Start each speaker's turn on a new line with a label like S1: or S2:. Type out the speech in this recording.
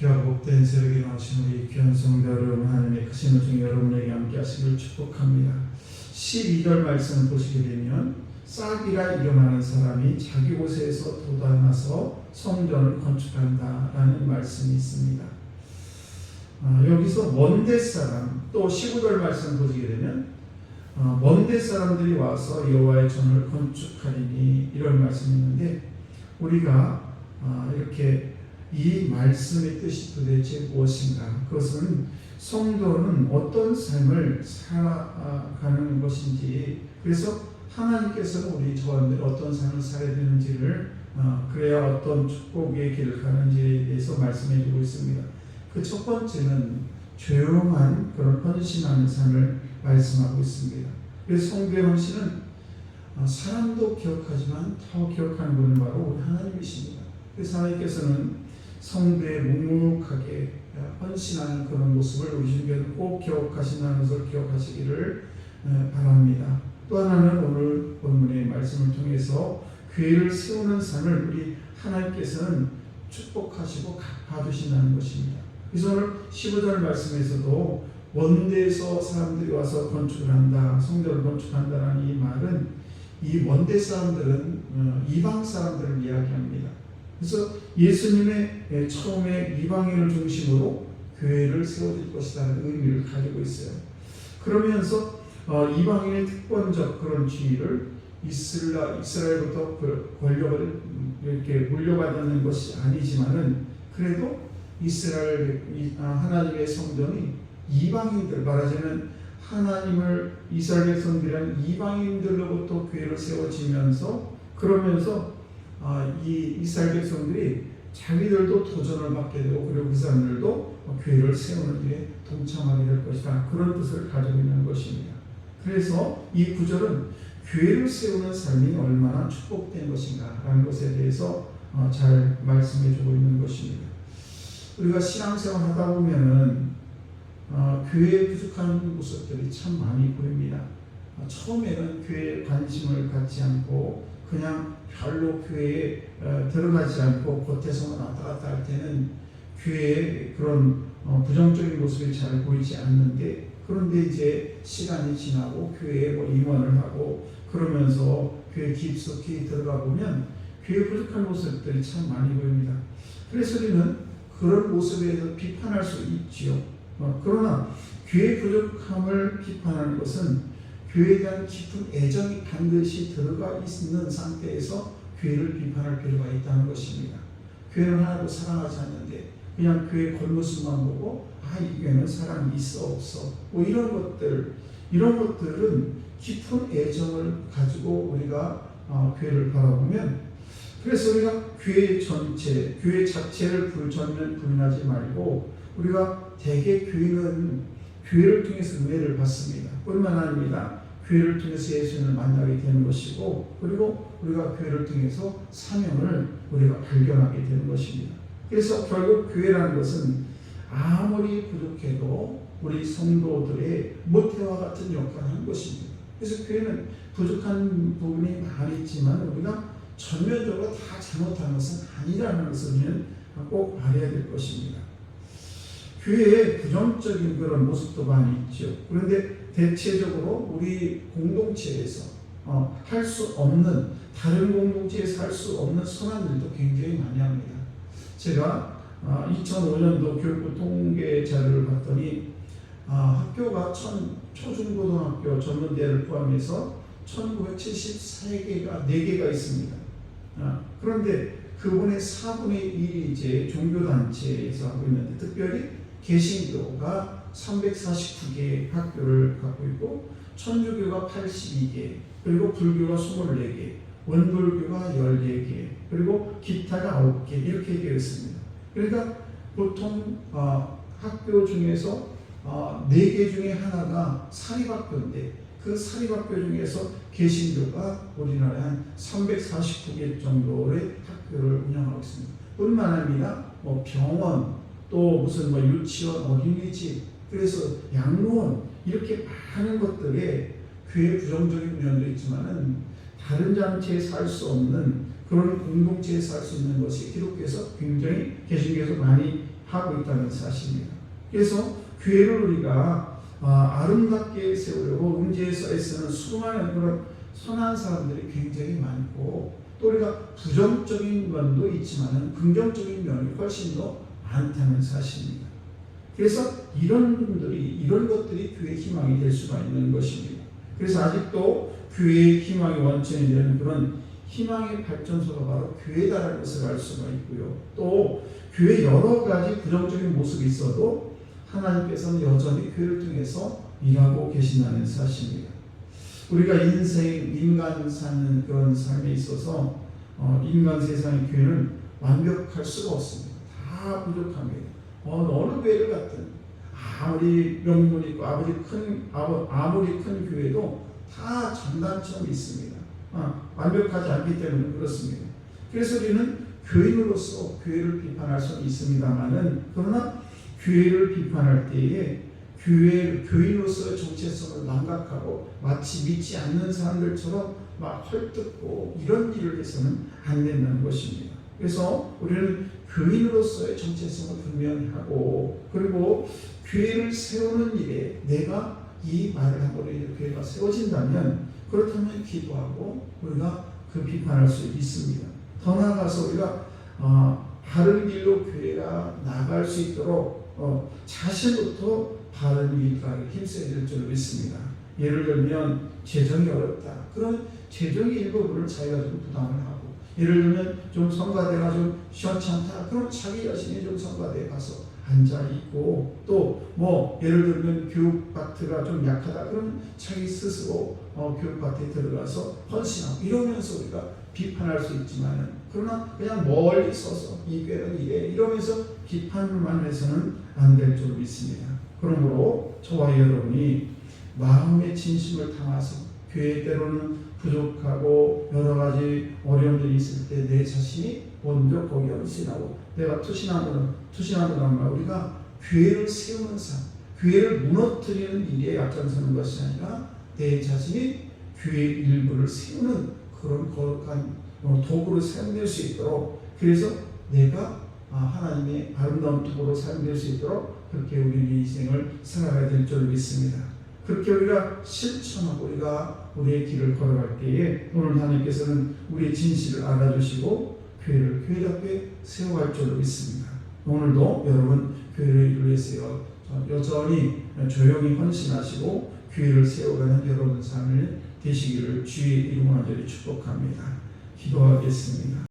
S1: 귀하고 복된 새벽에 나오신 우리 귀한 성도 여러분 하나님의 크신 은총 여러분에게 함께 하시길 축복합니다. 12절 말씀을 보시게 되면 싹이라 이름하는 사람이 자기 곳에서 돋아나서 성전을 건축한다라는 말씀이 있습니다. 아, 여기서 먼데 사람 또 15절 말씀 보시게 되면 어, 먼데 사람들이 와서 여호와의 전을 건축하리니 이런 말씀이 있는데 우리가 아, 이렇게 이 말씀의 뜻이 도대체 무엇인가? 그것은 성도는 어떤 삶을 살아가는 것인지 그래서 하나님께서는 우리 저한테 어떤 삶을 살아야 되는지를 어, 그래야 어떤 축복의 길을 가는지에 대해서 말씀해 주고 있습니다. 그 첫 번째는 조용한 그런 헌신하는 삶을 말씀하고 있습니다. 그래서 성도의 헌신은 어, 사람도 기억하지만 더 기억하는 분은 바로 하나님이십니다. 그래서 하나님께서는 성도의 묵묵하게 헌신하는 그런 모습을 우리 주님께서 꼭 기억하신다는 것을 기억하시기를 에, 바랍니다. 또 하나는 오늘 본문의 말씀을 통해서 교회를 세우는 삶을 우리 하나님께서는 축복하시고 갚아주신다는 것입니다. 그래서 오늘 15절 말씀에서도 원대에서 사람들이 와서 건축을 한다, 성전을 건축한다라는 이 말은 이 원대 사람들은 어, 이방 사람들을 이야기합니다. 그래서 예수님의 예, 처음에 이방인을 중심으로 교회를 세워질 것이라는 의미를 가지고 있어요. 그러면서 어, 이방인의 특권적 그런 지위를 이스라, 이스라엘부터 그 권력을 이렇게 물려받는 것이 아니지만은 그래도 이스라엘 이- 아, 하나님의 성전이 이방인들 말하자면 하나님을 이스라엘 백성들이란 이방인들로부터 교회를 세워지면서 그러면서 아, 이 이스라엘 백성들이 자기들도 도전을 받게 되고 그리고 그 사람들도 교회를 세우는 일에 동참하게 될 것이다. 그런 뜻을 가지고 있는 것입니다. 그래서 이 구절은 교회를 세우는 삶이 얼마나 축복된 것인가라는 것에 대해서 어, 잘 말씀해 주고 있는 것입니다. 우리가 신앙생활 하다 보면은 어, 교회에 부족한 모습들이 참 많이 보입니다. 어, 처음에는 교회에 관심을 갖지 않고 그냥 별로 교회에 어, 들어가지 않고 겉에서만 왔다 갔다 할 때는 교회의 그런 어, 부정적인 모습이 잘 보이지 않는데 그런데 이제 시간이 지나고 교회에 뭐 임원을 하고 그러면서 교회 깊숙이 들어가 보면 교회 부족한 모습들이 참 많이 보입니다. 그래서 우리는 그런 모습에 대해서 비판할 수 있지요. 어, 그러나 교회 부족함을 비판하는 것은 교회에 대한 깊은 애정이 반드시 들어가 있는 상태에서 교회를 비판할 필요가 있다는 것입니다. 교회는 하나도 사랑하지 않는데 그냥 교회 겉모습만 보고 아 이 교회는 사람이 있어 없어 뭐 이런 것들 이런 것들은 깊은 애정을 가지고 우리가 어, 교회를 바라보면 그래서 우리가 교회 전체 교회 자체를 불전면 부인하지 말고 우리가 대개 교회는 교회를 통해서 은혜를 받습니다. 뿐만 아니라 교회를 통해서 예수님을 만나게 되는 것이고 그리고 우리가 교회를 통해서 사명을 우리가 발견하게 되는 것입니다. 그래서 결국 교회라는 것은 아무리 부족해도 우리 성도들의 모태와 같은 역할을 하는 것입니다. 그래서 교회는 부족한 부분이 많이 있지만 우리가 전면적으로 다 잘못한 것은 아니라는 것을 꼭 알아야 될 것입니다. 교회에 부정적인 그런 모습도 많이 있죠. 그런데 대체적으로 우리 공동체에서 어, 할 수 없는 다른 공동체에서 할 수 없는 선한 일도 굉장히 많이 합니다. 제가 어, 2005년도 교육부 통계 자료를 봤더니 아, 학교가 천, 초중고등학교 전문대를 포함해서 1973개가 4개가 있습니다. 아, 그런데 그분의 4분의 1이 이제 종교단체에서 하고 있는데 특별히 개신교가 349개 학교를 갖고 있고 천주교가 82개 그리고 불교가 24개 원불교가 14개 그리고 기타가 9개 이렇게 되어 있습니다. 그러니까 보통 어, 학교 중에서 어, 4개 중에 하나가 사립학교인데 그 사립학교 중에서 개신교가 우리나라에 한 349개 정도의 학교를 운영하고 있습니다. 뿐만 아니라 뭐 병원 또 무슨 뭐 유치원 어린이집 그래서 양로원 이렇게 많은 것들에 교회 부정적인 면도 있지만은 다른 단체에서 할수 없는 그런 공동체에서 할수 있는 것이 기독교에서 굉장히 개신교에서 많이 하고 있다는 사실입니다. 그래서 교회를 우리가 아, 아름답게 세우려고 음지에서 애쓰는 수많은 그런 선한 사람들이 굉장히 많고 또 우리가 부정적인 면도 있지만 긍정적인 면이 훨씬 더 많다는 사실입니다. 그래서 이런 분들이 이런 것들이 교회 희망이 될 수가 있는 것입니다. 그래서 아직도 교회의 희망의 원천이 되는 그런 희망의 발전소가 바로 교회다라는 것을 알 수가 있고요. 또 교회 여러 가지 부정적인 모습이 있어도 하나님께서는 여전히 교회를 통해서 일하고 계신다는 사실입니다. 우리가 인생, 인간 사는 그런 삶에 있어서 어, 인간 세상의 교회는 완벽할 수가 없습니다. 다 부족합니다. 어느, 어느 교회를 갔든 아무리 명문 있고 아무리 큰 아무- 아무리 큰 교회도 다 장단점이 있습니다. 아, 완벽하지 않기 때문에 그렇습니다. 그래서 우리는 교인으로서 교회를 비판할 수는 있습니다만은 그러나 교회를 비판할 때에 교회 교인으로서의 정체성을 망각하고 마치 믿지 않는 사람들처럼 막 헐뜯고 이런 일을 해서는 안 된다는 것입니다. 그래서 우리는 교인으로서의 정체성을 분명히 하고 그리고 교회를 세우는 일에 내가 이 말을 함으로 교회가 세워진다면 그렇다면 기도하고 우리가 그 비판할 수 있습니다. 더 나아가서 우리가 어, 바른 길로 교회가 나갈 수 있도록 어, 자신부터 바른 길가를 힘써야 될 줄 믿습니다. 예를 들면 재정이 어렵다. 그럼 재정의 일부분을 자기가 좀 부담을 하고 예를 들면 좀 성가대가 좀 시원찮다. 그럼 자기 자신이 좀 성가대에 가서 앉아 있고 또 뭐 예를 들면 교육 파트가 좀 약하다. 그럼 자기 스스로 어, 교육 파트에 들어가서 헌신하고 이러면서 우리가 비판할 수 있지만은 그러나 그냥 멀리 서서 이 교회는 이래 이러면서 비판만 해서는 안 될 줄 믿습니다. 그러므로 저와 여러분이 마음의 진심을 담아서 교회 때로는 부족하고 여러 가지 어려움들이 있을 때 내 자신이 먼저 거기 헌신하고 내가 투신하는 투신하는 말 우리가 교회를 세우는 삶, 교회를 무너뜨리는 일에 앞장서는 것이 아니라 내 자신이 교회 일부를 세우는 그런 거룩한 어, 도구로 사용될 수 있도록 그래서 내가 아, 하나님의 아름다운 도구로 사용될 수 있도록 그렇게 우리의 인생을 살아가야 될 줄 믿습니다. 그렇게 우리가 실천하고 우리가 우리의 길을 걸어갈 때에 오늘 하나님께서는 우리의 진실을 알아주시고 교회를 교회답게 세워갈 줄 믿습니다. 오늘도 여러분 교회를 위해서 여전히 조용히 헌신하시고 교회를 세워가는 여러분 삶을 되시기를 주의 이름으로 축복합니다. 기도하겠습니다.